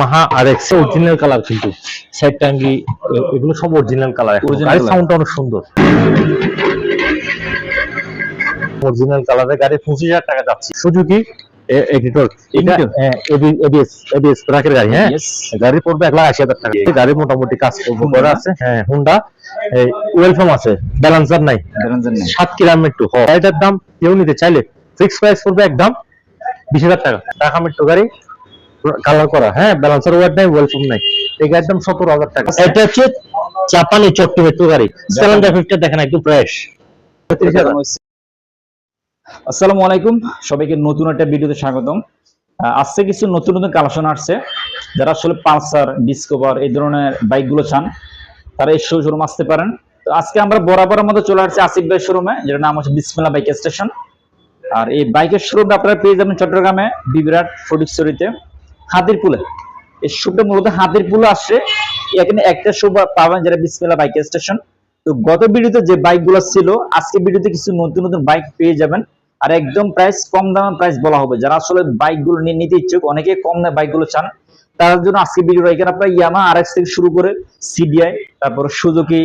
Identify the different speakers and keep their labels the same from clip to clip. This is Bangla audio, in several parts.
Speaker 1: মাহা আর এক্স অরিজিনাল কালার কিন্তু। সাইড টাঙ্গি এগুলো সব অরিজিনাল কালার
Speaker 2: Original
Speaker 1: গাড়ির সাউন্ডটা অনেক সুন্দর। অরিজিনাল কালারের গাড়ি পঁচিশ হাজার টাকা যাচ্ছে। সুজুকি এডিটর এটা এবিএস এবিএস ব্রাকের গাড়ি হ্যাঁ? গাড়ি পড়বে এক লাখ আশি হাজার টাকা। এই গাড়ি মোটামুটি কাজ করা আছে। হ্যাঁ হুন্ডা ওয়েলকাম আছে। ব্যালেন্সার নাই।
Speaker 2: ব্যালেন্সার নেই।
Speaker 1: সাত কিলোমিটার গাড়িটার দাম কেউ নিতে চাইলে ফিক্স প্রাইস পড়বে একদম বিশ হাজার টাকা। টাকা মেট্রো গাড়ি কালার করা। হ্যাঁ ব্যালেন্সার ওয়ার্ড নাই ওয়েলকাম নাই। এই গাড়ির দাম সতেরো হাজার টাকা। এটা হচ্ছে জাপানি চট্ট মেট্রো গাড়ি। সিলিন্ডার ফিফটি দেখেন একদম ফ্রেশ
Speaker 2: আসসালামু আলাইকুম সবাইকে নতুন একটা ভিডিওতে স্বাগতম। আজকে কিছু নতুন নতুন কালেকশন আসছে। যারা আসলে পালসার ডিসকভার এই ধরনের বাইকগুলো চান তারা এই শোরুম আসতে পারেন। তো আজকে আমরা বরাবরের মতো চলে আসছি আসিফ ভাই শোরুমে যেটা নাম হচ্ছে বিসমিল্লা বাইক স্টেশন আর এই বাইকের শোরুমটা আপনারা পেয়ে যাবেন চট্টগ্রামে বিবিরাট ফটিকছড়িতে হাতিরপুলে এই শোটা মূলত হাতিরপুলে আসছে। এখানে একটা শো পাবেন যেটা বিসমিল্লা বাইক স্টেশন। তো গত ভিডিওতে যে বাইকগুলো ছিল, আজকে ভিডিওতে কিছু নতুন নতুন বাইক পেয়ে যাবেন। আর একদম প্রাইস কম দামের প্রাইস বলা হবে। যারা আসলে বাইকগুলো নিয়ে নিতে ইচ্ছুক, অনেকে কম দামে বাইকগুলো চান তার জন্য আজকে ভিডিও এখানে আপনার ইয়ামা আর থেকে শুরু করে সিডিআই তারপর সুজুকি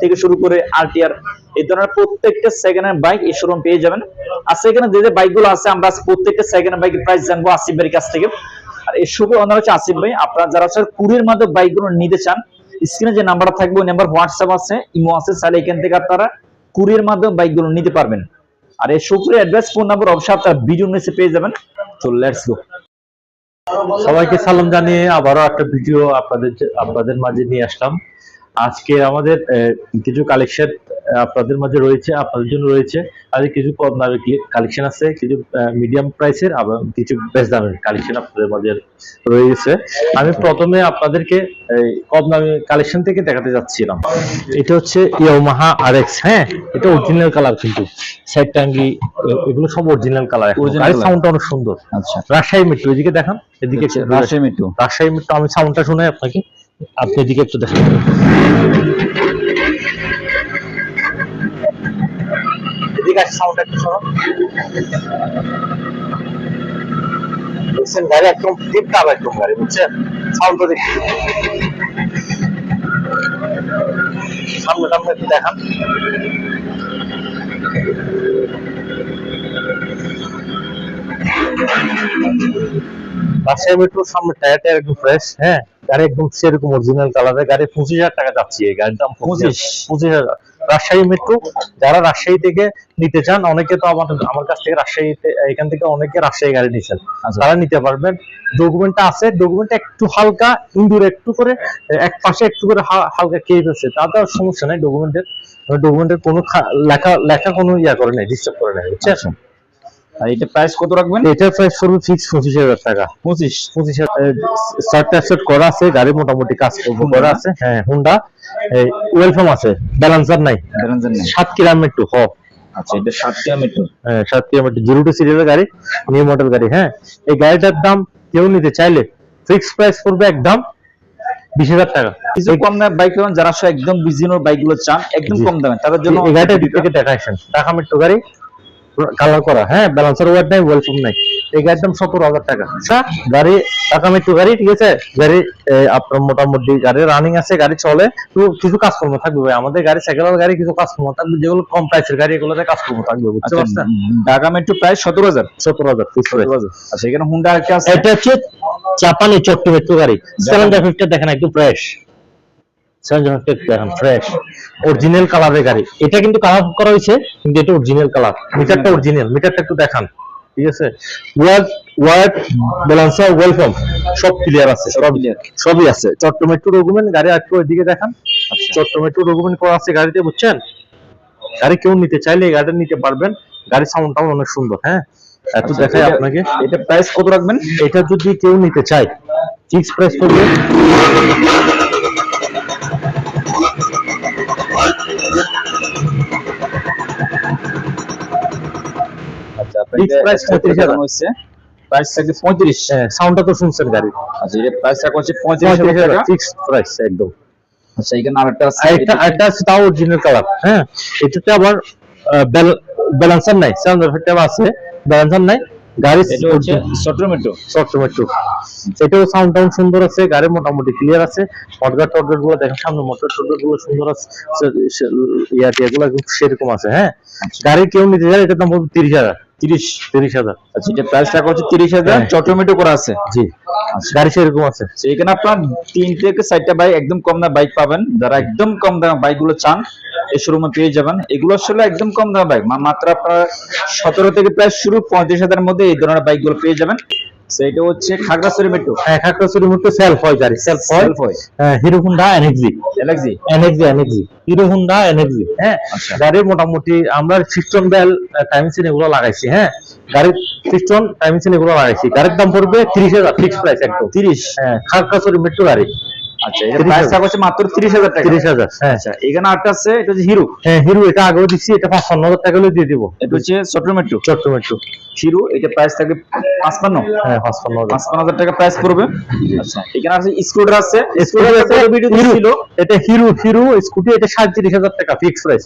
Speaker 2: থেকে শুরু করে আরটিআর এই ধরনের প্রত্যেকটা সেকেন্ড হ্যান্ড বাইক এই শোরুম পেয়ে যাবেন। আজকে এখানে যে যে বাইকগুলো আছে, আমরা প্রত্যেকটা সেকেন্ড হ্যান্ড বাইকের প্রাইস জানব আসিফ ভাইয়ের কাছ থেকে। আর এই শুভ অনার হচ্ছে আসিফ ভাই, আপনারা যারা স্যার কুড়ির মাধ্যমে বাইকগুলো নিতে চান স্ক্রিনে যে নাম্বারটা থাকবে, ওই নাম্বার হোয়াটসঅ্যাপ আছে, ইমো আছে, তাহলে এখান থেকে আপনারা কুরিয়ার মাধ্যমে বাইকগুলো নিতে পারবেন। আর এই শুক্রের অ্যাড্রেস ফোন নাম্বার অবশ্যই আপনারা ভিডিও নিচে পেয়ে যাবেন। তো লেটস গো
Speaker 1: সবাইকে সালাম জানিয়ে আবারও একটা ভিডিও আপনাদের আপনাদের মাঝে নিয়ে আসলাম। আজকে আমাদের কিছু কালেকশন আপনাদের মাঝে রয়েছে আপনাদের জন্য রয়েছে। আর কিছু কম দামের কালেকশন আছে কিছু মিডিয়াম প্রাইসের আবার কিছু বেশ দামের কালেকশন আপনাদের মাঝে রয়েছে। আমি প্রথমে আপনাদেরকে কম দামি কালেকশন থেকে দেখাতে যাচ্ছিলাম। এটা হচ্ছে ইয়ামাহা আর এক্স হ্যাঁ? এটা অরিজিনাল কালার কিন্তু। সাইড টাঙ্গি এগুলো সব অরিজিনাল কালার
Speaker 2: Original
Speaker 1: সাউন্ডটা অনেক সুন্দর।
Speaker 2: আচ্ছা।
Speaker 1: রাজশাহী মেট্রো এদিকে দেখান। এদিকে ঘুরে-
Speaker 2: রাজশাহী মেট্রো
Speaker 1: রাজশাহী মেট্রো আমি সাউন্ডটা শুনে আপনাকে। আপনি এদিকে একটু দেখেন এদিকে আসে সাউন্ড একটু শোনো বুঝছেন গাড়ি একদম টিপ কাপ একদম গাড়ি বুঝছেন সাউন্ড তো দেখি সামনে টামনে একটু দেখান রাজশাহী মেট্রোর সামনে টায়ার টায়ার একদম ফ্রেশ হ্যাঁ গাড়ি একদম সেরকম অরিজিনাল কালারের গাড়ি পঁচিশ হাজার টাকা যাচ্ছে এই গাড়ির দাম। পঁচিশ? পঁচিশ হাজার। রাজশাহী মেট্রো যারা রাজশাহী থেকে নিতে চান অনেকে তো আমার আমার কাছ থেকে রাজশাহীতে এখান থেকে অনেকে রাজশাহী গাড়ি নিয়েছেন
Speaker 2: আচ্ছা।
Speaker 1: তারা নিতে পারবেন। ডকুমেন্টটা আছে। ডকুমেন্টটা একটু হালকা ইন্দুর একটু করে এক পাশে একটু করে হালকা কেপ আছে। তাতে আর সমস্যা নাই ডকুমেন্টের ডকুমেন্টের কোনো লেখা লেখা কোনো ইয়া করে নাই ডিস্টার্ব করে নাই বুঝছেন?
Speaker 2: আচ্ছা। আর এটা প্রাইস কত রাখবেন?
Speaker 1: এটার প্রাইস শুরু ফিক্স পঁচিশ হাজার টাকা।
Speaker 2: পঁচিশ?
Speaker 1: পঁচিশ সার্ট টাইপসেট করা আছে গাড়ি মোটামুটি কাজ করব করা আছে। হ্যাঁ হুন্ডা ওয়েলকাম আছে ব্যালেন্সার নাই।
Speaker 2: ব্যালেন্সার নেই।
Speaker 1: সাত কিলোমিটার হ।
Speaker 2: আচ্ছা এটা
Speaker 1: হ্যাঁ, সাত কিলোমিটার জিরো টু সিরিয়ালের গাড়ি নিউ মডেল গাড়ি হ্যাঁ। এই গাড়িটার দাম কেউ নিতে চাইলে ফিক্স প্রাইস পড়বে একদম বিশ হাজার টাকা।
Speaker 2: কিছু কম দামে বাইক যারা একদম বিজিনোর বাইকগুলো চান একদম কম দামে তাদের জন্য
Speaker 1: এই গাড়িটা দিক থেকে দেখাইছেন মেট্রো গাড়ি কালার করা। হ্যাঁ ব্যালেন্সার ওয়ার্ড নাই ওয়েলকাম নাই। এই গাড়ির দাম সতেরো হাজার টাকা। আচ্ছা গাড়ি টাকা মেট্রো গাড়ি ঠিক আছে? গাড়ি আপনার মোটামুটি গাড়ি রানিং আছে গাড়ি চলে। তো কিছু কাজকর্ম থাকবে ভাই। আমাদের গাড়ি সাইকেল গাড়ি কিছু কাজকর্ম থাকবে। যেগুলো কম প্রাইসের গাড়ি এগুলোতে কাজকর্ম থাকবে বুঝতে
Speaker 2: আচ্ছা
Speaker 1: পারছেন?
Speaker 2: ঢাকা মেট্রো প্রাইস সতেরো হাজার।
Speaker 1: সতেরো হাজার
Speaker 2: আচ্ছা এখানে হুন্ডা একটা আছে।
Speaker 1: এটা হচ্ছে চাপানি চট্ট মেট্রো গাড়ি। ফিফটি দেখেন একদম ফ্রেশ দেখেন ফ্রেশ অরিজিনাল কালারের গাড়ি। এটা কিন্তু কালার করা হয়েছে কিন্তু এটা অরিজিনাল কালার মিটারটা অরিজিনাল মিটারটা একটু দেখান। ঠিক আছে? ওয়ার্ড ওয়ার্ড ব্যালেন্সার ওয়েলকাম সব ক্লিয়ার আছে সব সবই আছে। চট্ট ডকুমেন্ট গাড়ি একটু ওইদিকে দেখান। ডকুমেন্ট করা আছে গাড়িতে বুঝছেন? গাড়ি কেউ নিতে চাইলে এই গাড়িটা নিতে পারবেন। গাড়ির সাউন্ডটাও অনেক সুন্দর হ্যাঁ? এত
Speaker 2: আচ্ছা,
Speaker 1: দেখাই আপনাকে।
Speaker 2: এটা প্রাইস কত রাখবেন?
Speaker 1: এটা যদি কেউ নিতে চায় ফিক্স প্রাইস করবে।
Speaker 2: আচ্ছা
Speaker 1: Fixed price 35,000
Speaker 2: হচ্ছে প্রাইস থাকবে পঁয়ত্রিশ।
Speaker 1: সাউন্ডটা তো শুনছেন গাড়ি।
Speaker 2: আচ্ছা এটা প্রাইস রাখা হচ্ছে পঁয়ত্রিশ হাজার
Speaker 1: ফিক্স প্রাইস একদম।
Speaker 2: আচ্ছা এখানে আরেকটা
Speaker 1: আরেকটা আরেকটা আছে তাও অরিজিনাল কালার হ্যাঁ এটাতে আবার ব্যালেন্সার নাই। সাউন্ড এফেক্ট আছে ব্যালেন্সার নাই। গাড়ি
Speaker 2: এটা হচ্ছে সট্রমেটো
Speaker 1: শর্ট মেট্রো এটাও সাউন্ড টাউন সুন্দর আছে গাড়ি মোটামুটি ক্লিয়ার আছে। গুলো দেখেন সামনে মোটরগুলো সুন্দর আছে। ইয়া টিয়া গুলো সেরকম আছে হ্যাঁ। গাড়ি কেউ নিতে যায় এটার দাম পড়বে তিরিশ হাজার।
Speaker 2: তিরিশ
Speaker 1: তিরিশ হাজার।
Speaker 2: আচ্ছা এটা প্রাইস টাকা হচ্ছে তিরিশ হাজার
Speaker 1: হ্যাঁ।
Speaker 2: করা আছে?
Speaker 1: জি। গাড়ি সেরকম আছে।
Speaker 2: এখানে আপনার তিন থেকে চারটা বাইক একদম কম দামে বাইক পাবেন। যারা একদম কম দামে বাইকগুলো চান এই শোরুমে পেয়ে যাবেন। এগুলো আসলে একদম কম দামে বাইক মাত্র আপনার সতেরো থেকে প্রায় শুরু পঁয়ত্রিশ হাজারের মধ্যে এই ধরনের বাইকগুলো পেয়ে যাবেন। সেটা হচ্ছে খাগড়াছড়ি মেট্রো
Speaker 1: হ্যাঁ খাগড়াছড়ি মেট্রো সেলফ হয় গাড়ি। সেলফ হয়?
Speaker 2: সেলফ হয়।
Speaker 1: হিরো হোন্ডা এনএক্সি
Speaker 2: এলাক্সি
Speaker 1: এনএক্সি এনএক্সি হিরো হোন্ডা এনএক্সি হ্যাঁ
Speaker 2: আচ্ছা।
Speaker 1: গাড়ির মোটামুটি আমরা সিস্টম বেল টাইমসিন এগুলো লাগাইছি হ্যাঁ। গাড়ির টাইম টাইমসিন এগুলো লাগাইছি। গাড়ির দাম পড়বে তিরিশ হাজার ফিক্স প্রাইস একদম।
Speaker 2: তিরিশ।
Speaker 1: হ্যাঁ খাগড়াছড়ি মেট্রো গাড়ি।
Speaker 2: আচ্ছা এটা প্রাইস টাকা মাত্র তিরিশ হাজার টাকা।
Speaker 1: তিরিশ হাজার হ্যাঁ।
Speaker 2: আচ্ছা এখানে আরেকটা আছে এটা হচ্ছে হিরো।
Speaker 1: হ্যাঁ হিরো এটা আগেও দিচ্ছি এটা পাঁচপান্ন হাজার টাকা হলে দিয়ে দিব।
Speaker 2: এটা হচ্ছে চট্র মেট্রো হিরো এটা প্রাইস থাকবে পাঁচপান্ন।
Speaker 1: হ্যাঁ পাঁচপান্ন হাজার।
Speaker 2: পাঁচপান্ন হাজার টাকা প্রাইস পড়বে। আচ্ছা এখানে আছে। স্কুটার আছে
Speaker 1: স্কুটি আছে
Speaker 2: ভিডিও ছিল
Speaker 1: এটা হিরো হিরো স্কুটি এটা সাঁত্রিশ হাজার টাকা ফিক্স প্রাইস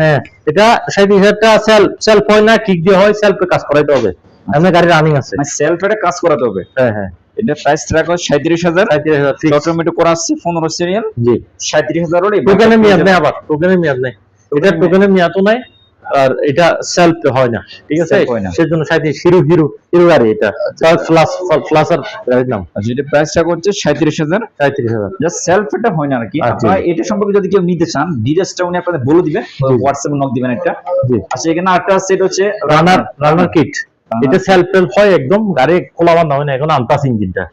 Speaker 1: হ্যাঁ এটা সাঁত্রিশ হাজার টাকা সেলফ সেলফ হয় না কিক দিয়ে হয় সেলফে কাজ করাইতে হবে। এমনি গাড়ি রানিং আছে।
Speaker 2: মানে সেলফ এটা কাজ করাতে হবে।
Speaker 1: হ্যাঁ হ্যাঁ।
Speaker 2: এটা প্রাইস টাকা সাঁত্রিশ হাজার। অটোমেটিক করা আসছে পনেরো সিরিয়াল
Speaker 1: জি।
Speaker 2: সাঁত্রিশ হাজার
Speaker 1: টোকেনের মেয়াদ নেই আবার টোকেনের মেয়াদ নেই। এটা টোকেনের মেয়াদও নাই আর এটা সেলফ হয় না ঠিক আছে? সেজন্য সাঁত্রিশ হিরো হিরো হিরো গাড়ি এটা। প্লাস প্লাসার গাড়ির নাম।
Speaker 2: আচ্ছা এটা প্রাইস টাকা হচ্ছে সাঁত্রিশ হাজার।
Speaker 1: সাঁত্রিশ হাজার।
Speaker 2: জাস্ট সেলফ এটা হয় না আর কি।
Speaker 1: আচ্ছা।
Speaker 2: এটা সম্পর্কে যদি কেউ নিতে চান ডিটেলসটা উনি আপনাদের বলে দিবেন হোয়াটসঅ্যাপে নক দিবেন একটা।
Speaker 1: জি।
Speaker 2: আচ্ছা এখানে আরেকটা আছে এটা হচ্ছে
Speaker 1: রানার রানার কিট এটা সেলফ টেলফ হয় একদম গাড়ি খোলা বান্ধা হয় না এখন আনতাস ইঞ্জিনটা।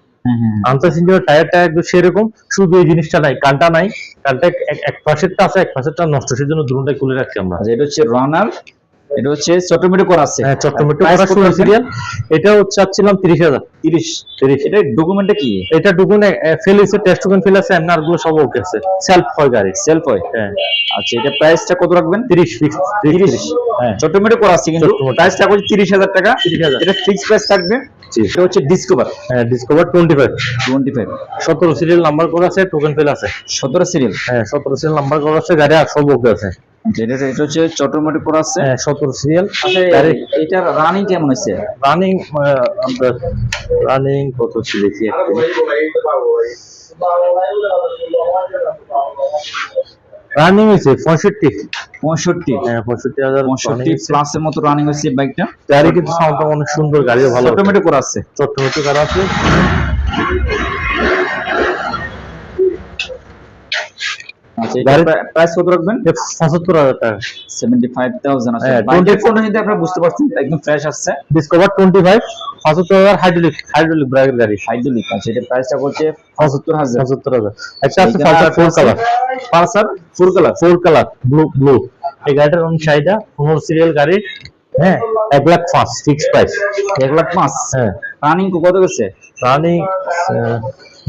Speaker 1: আনতাস ইঞ্জিনের টায়ারটা একদম সেরকম শুধু এই জিনিসটা নাই কানটা নাই কানটা এক- পাশেরটা আছে এক পাশেরটা নষ্ট সেজন্য দুটোটাই খুলে রাখছি আমরা।
Speaker 2: আচ্ছা এটা হচ্ছে রানার এটা হচ্ছে চটোমেটো করা আছে।
Speaker 1: হ্যাঁ
Speaker 2: Price
Speaker 1: করা
Speaker 2: আছে?
Speaker 1: সিরিয়াল এটা হচ্ছে চাচ্ছিলাম তিরিশ হাজার।
Speaker 2: তিরিশ।
Speaker 1: তিরিশ।
Speaker 2: এটা ডকুমেন্টটা কি?
Speaker 1: এটা ডুকুন ফেল হয়েছে টেস্ট টুকুন ফেল আছে এমনি আরগুলো সব ওকে আছে। সেলফ হয় গাড়ি।
Speaker 2: সেলফ হয়?
Speaker 1: হ্যাঁ।
Speaker 2: আচ্ছা এটা প্রাইসটা কত রাখবেন?
Speaker 1: তিরিশ ফিক্স
Speaker 2: তিরিশ।
Speaker 1: হ্যাঁ।
Speaker 2: চটোমেটো করা আছে কিন্তু। প্রাইসটা হচ্ছে তিরিশ হাজার টাকা।
Speaker 1: 30,000
Speaker 2: এটা ফিক্স প্রাইস থাকবে। এটা হচ্ছে ডিসকভার
Speaker 1: হ্যাঁ Discover twenty five
Speaker 2: twenty five
Speaker 1: সতেরো সিরিয়াল নাম্বার করা আছে টোকেন ফেল আছে।
Speaker 2: সতেরো সিরিয়াল
Speaker 1: হ্যাঁ সতেরো সিরিয়াল নাম্বার করা আছে গাড়ি আর সব ওকে আছে
Speaker 2: এটা এটা হচ্ছে চটোমেটো করা আছে।
Speaker 1: হ্যাঁ সতেরো সিরিয়াল
Speaker 2: আচ্ছা এটা রানিং কেমন হয়েছে?
Speaker 1: রানিং রানিং কত ছিল কি? রানিং হয়েছে পঁয়ষট্টি
Speaker 2: পঁয়ষট্টি।
Speaker 1: হ্যাঁ পঁয়ষট্টি হাজার
Speaker 2: পঁয়ষট্টি প্লাসের মতো রানিং হয়েছে বাইকটা
Speaker 1: গাড়ি কিন্তু সাউন্ডটা অনেক সুন্দর গাড়িও ভালো।
Speaker 2: অটোমেটিক করা আছে।
Speaker 1: চট্টমেট্রো গাড়ি আছে।
Speaker 2: আচ্ছা
Speaker 1: গাড়ি-
Speaker 2: প্রাইস কত রাখবেন?
Speaker 1: পঁচাত্তর হাজার টাকা।
Speaker 2: সেভেন্টি ফাইভ থাউজেন্ড আছে।
Speaker 1: হ্যাঁ,
Speaker 2: বাইকের
Speaker 1: 20
Speaker 2: ফোন যদি আপনারা বুঝতে পারছেন? একদম ফ্রেশ আসছে।
Speaker 1: ডিসকভার টোয়েন্টি ফাইভ পঁচাত্তর হাজার হাইড্রোলিক হাইড্রোলিক ব্রাকের গাড়ি।
Speaker 2: হাইড্রোলিক আছে এটা প্রাইসটা করছে পঁচাত্তর হাজার।
Speaker 1: পঁচাত্তর হাজার। একটা আছে Pulsar four colour
Speaker 2: Pulsar full colour
Speaker 1: four colour blue blue এই গাড়িটার অনেক চাহিদা পনেরো সিরিয়াল গাড়ি হ্যাঁ এক লাখ পাঁচ ফিক্স প্রাইস
Speaker 2: এক লাখ পাঁচ?
Speaker 1: হ্যাঁ।
Speaker 2: রানিং কত গেছে
Speaker 1: রানিং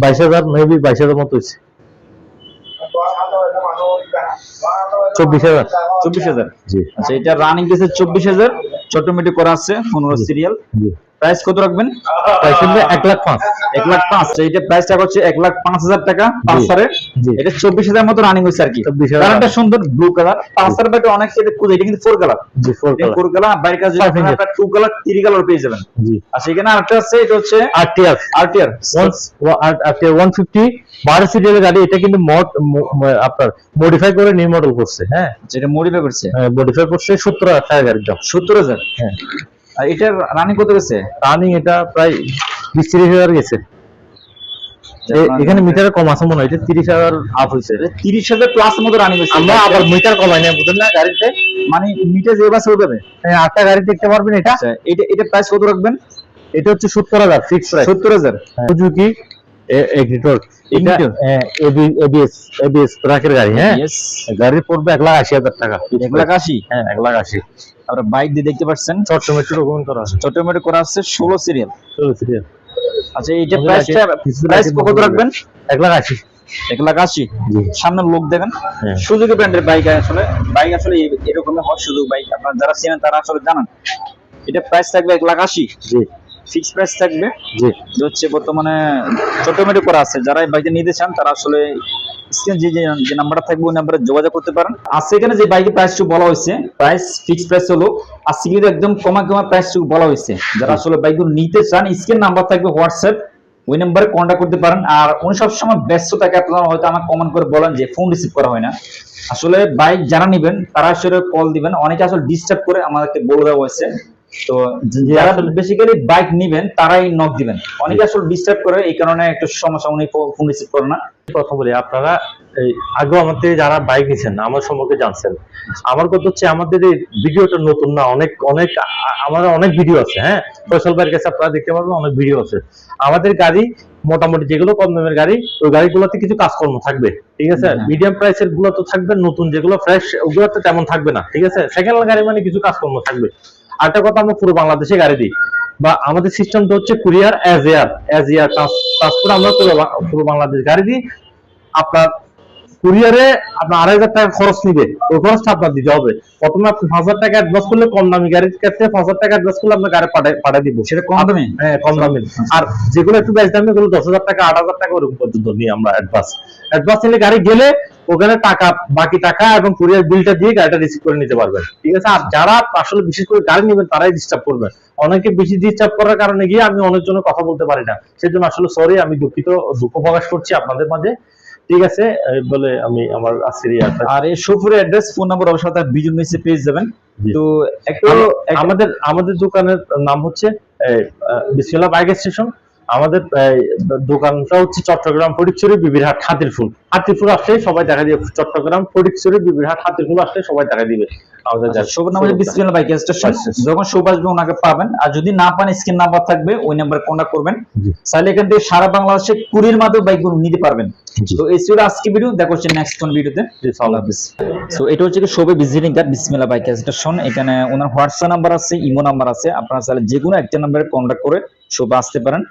Speaker 1: বাইশ হাজার মেবি বাইশ হাজার মতো হয়েছে। চব্বিশ হাজার।
Speaker 2: চব্বিশ হাজার?
Speaker 1: জি।
Speaker 2: আচ্ছা এটা রানিং গেছে চব্বিশ হাজার। অটোমেটিক করা আছে পনেরো সিরিয়াল প্রাইস কত রাখবেন?
Speaker 1: প্রাইস এক লাখ পাঁচ।
Speaker 2: এক লাখ পাঁচ। আচ্ছা, এটা প্রাইসটা হচ্ছে এক লাখ পাঁচ হাজার টাকা পালসারের এটা চব্বিশ হাজার মতো রানিং হয়েছে আর কি।
Speaker 1: 24,000
Speaker 2: কালারটা সুন্দর ব্লু কালার পালসার বাইকটা অনেক ক্ষেত্রে খুঁজে এটা কিন্তু ফোর কালার
Speaker 1: জি ফোর কালার
Speaker 2: ফোর কালার বাইরের কাছে। টু কালার থ্রি কালার পেয়ে যাবেন।
Speaker 1: জি।
Speaker 2: আর সেখানে আরেকটা আছে এটা হচ্ছে
Speaker 1: R TR
Speaker 2: RTR
Speaker 1: one fifty বারো সিরিয়ালের গাড়ি এটা কিন্তু মড আপনার মডিফাই করে নিউ মডেল করছে হ্যাঁ?
Speaker 2: যেটা মডিফাই করছে?
Speaker 1: মডিফাই করছে সত্তর হাজার টাকা গাড়ির দাম।
Speaker 2: সত্তর হাজার?
Speaker 1: হ্যাঁ।
Speaker 2: আর এটার রানিং কত গেছে?
Speaker 1: রানিং এটা প্রায় বিশ তিরিশ হাজার গেছে। এখানে মিটারে কম আছে মনে হয় এটা তিরিশ হাজার আপ হয়েছে।
Speaker 2: তিরিশ হাজার প্লাস মতো রানিং হয়েছে।
Speaker 1: আমরা আবার মিটার কমাই না বুঝলেন না গাড়িতে?
Speaker 2: মানে মিটার যে বাসে উঠবে
Speaker 1: আটটা গাড়ি দেখতে পারবেন এটা।
Speaker 2: আচ্ছা এটা এটা প্রাইস কত রাখবেন?
Speaker 1: এটা হচ্ছে সত্তর হাজার ফিক্স
Speaker 2: সত্তর হাজার?
Speaker 1: সুজুকি এগ্রিটর এটা এবিএস এবিএস ট্রাকের গাড়ি হ্যাঁ? গাড়ি পড়বে এক লাখ আশি হাজার টাকা।
Speaker 2: এক লাখ আশি?
Speaker 1: হ্যাঁ এক লাখ আশি।
Speaker 2: আমরা বাইক দিয়ে দেখতে পাচ্ছেন।
Speaker 1: ডকুমেন্ট করা আছে।
Speaker 2: করা আছে ষোলো সিরিয়াল
Speaker 1: চলো সিরিয়াল
Speaker 2: আচ্ছা এইটা প্রাইসটা প্রাইস কত রাখবেন?
Speaker 1: এক লাখ আশি।
Speaker 2: এক লাখ আশি? সামনের লোক দেখেন। সুজুকি ব্র্যান্ডের বাইক আসলে বাইক আসলে এ- এরকমই হয় সুযোগ বাইক আপনার যারা চেনেন তারা আসলে জানেন। এটা প্রাইস থাকবে এক লাখ আশি।
Speaker 1: জি।
Speaker 2: ফিক্স প্রাইস থাকবে।
Speaker 1: জি।
Speaker 2: যে হচ্ছে বর্তমানে করা আছে। যারা এই বাইকটা নিতে চান তারা আসলে স্ক্রিন যে যে- যে নাম্বারটা থাকবে ওই নাম্বারে যোগাযোগ করতে পারেন। আজকে এখানে যে বাইকের প্রাইসটুকু বলা হয়েছে প্রাইস ফিক্স প্রাইস হলো আজকে কিন্তু একদম কমা কমা প্রাইসটুকু বলা হয়েছে। যারা আসলে বাইকগুলো নিতে চান স্ক্রিন নাম্বার থাকবে হোয়াটসঅ্যাপ ওই নাম্বারে কন্ট্যাক্ট করতে পারেন। আর উনি সবসময় ব্যস্ত থাকে আপনারা হয়তো আমার কমেন্ট করে বলেন যে ফোন রিসিভ করা হয় না। আসলে বাইক যারা নেবেন তারা আসলে কল দিবেন। অনেকে আসলে ডিস্টার্ব করে আমাদেরকে বলে দেওয়া হয়েছে। তো যারা বেসিক্যালি বাইক নিবেন তারাই নক দিবেন। অনেকে আসলে ডিস্টার্ব করে এই কারণে একটু সমস্যা উনি ফোন রিসিভ করে না।
Speaker 1: প্রথম বলি আপনারা এই আগেও আমার যারা বাইক নিছেন আমার সম্পর্কে জানছেন। আমার কথা হচ্ছে আমাদের এই ভিডিওটা নতুন না অনেক অনেক আমাদের অনেক ভিডিও আছে হ্যাঁ? ফয়সাল ভাইয়ের কাছে আপনারা দেখতে পারবেন অনেক ভিডিও আছে। আমাদের গাড়ি মোটামুটি যেগুলো কম দামের গাড়ি ওই গাড়িগুলোতে কিছু কাজকর্ম থাকবে ঠিক আছে। মিডিয়াম প্রাইসেরগুলো তো থাকবে নতুন যেগুলো ফ্রেশ ওগুলোতে তেমন থাকবে না ঠিক আছে? সেকেন্ড হ্যান্ড গাড়ি মানে কিছু কাজকর্ম থাকবে। আরেকটা কথা আমরা পুরো বাংলাদেশে গাড়ি দিই। বা আমাদের সিস্টেমটা হচ্ছে courier as air as air transport আমরা পুরো পুরো বাংলাদেশ গাড়ি দিই। আপনার কুরিয়ারে আপনার আড়াই হাজার টাকা খরচ নিবে। ওই খরচটা আপনার দিতে হবে। প্রথমে আপনি পাঁচ হাজার টাকা অ্যাডভান্স করলে কম দামি গাড়ির ক্ষেত্রে পাঁচ হাজার টাকা অ্যাডভান্স করলে আপনার গাড়ি পাঠাই পাঠাই দিব।
Speaker 2: সেটা কম দামে?
Speaker 1: হ্যাঁ কম দামি। আর যেগুলো একটু বেশ দামি ওগুলো দশ হাজার টাকা আট হাজার টাকা ওরকম পর্যন্ত নিই আমরা অ্যাডভান্স অ্যাডভান্স নিলে গাড়ি গেলে ওখানে টাকা বাকি টাকা এবং কুরিয়ার বিলটা দিয়ে গাড়িটা রিসিভ করে নিতে পারবেন। ঠিক আছে? আর যারা আসলে বিশেষ করে গাড়ি নেবেন তারাই ডিস্টার্ব করবেন অনেকে বেশি ডিস্টার্ব করার কারণে গিয়ে আমি অনেক জনের কথা বলতে পারি না। সেজন্য আসলে সরি আমি দুঃখিত দুঃখ প্রকাশ করছি আপনাদের মাঝে। ঠিক আছে? বলে আমি আমার
Speaker 2: আর এই শোফুরের অ্যাড্রেস ফোন নাম্বার অবশ্যই তার বিজন নিচে পেয়ে যাবেন। তো একটু
Speaker 1: আমাদের আমাদের দোকানের নাম হচ্ছে বিসমিল্লা বাইক স্টেশন। আমাদের দোকানটা হচ্ছে চট্টগ্রাম ফটিকছড়ি বিবিরহাট হাতিরফুল। হাতিরফুল আসলে সবাই দেখা দিবে চট্টগ্রাম ফটিকছড়ি বিবিরহাট হাতিরফুল আসলে সবাই দেখা দিবে। আমাদের যা-
Speaker 2: শোভন নাম হচ্ছে বিসমিল্লাহ বাইক স্টেশন। যখন শোভ আসবে ওনাকে পাবেন আর যদি না পান স্ক্রিন নাম্বার থাকবে ওই নাম্বারে কন্ট্যাক্ট করবেন। তাহলে এখান থেকে সারা বাংলাদেশে কুড়ির মাধ্যমে বাইকগুলো নিতে পারবেন। তো এই ছিল আজকে ভিডিও দেখা হচ্ছে নেক্সট কোন ভিডিওতে। সো এটা হচ্ছে কি শোভে visiting card Bismillah bike station. এখানে ওনার হোয়াটসঅ্যাপ নাম্বার আছে ইমো নাম্বার আছে। আপনারা চাইলে যে কোনো একটা নাম্বারে কন্ট্যাক্ট করে শোভে আসতে পারেন।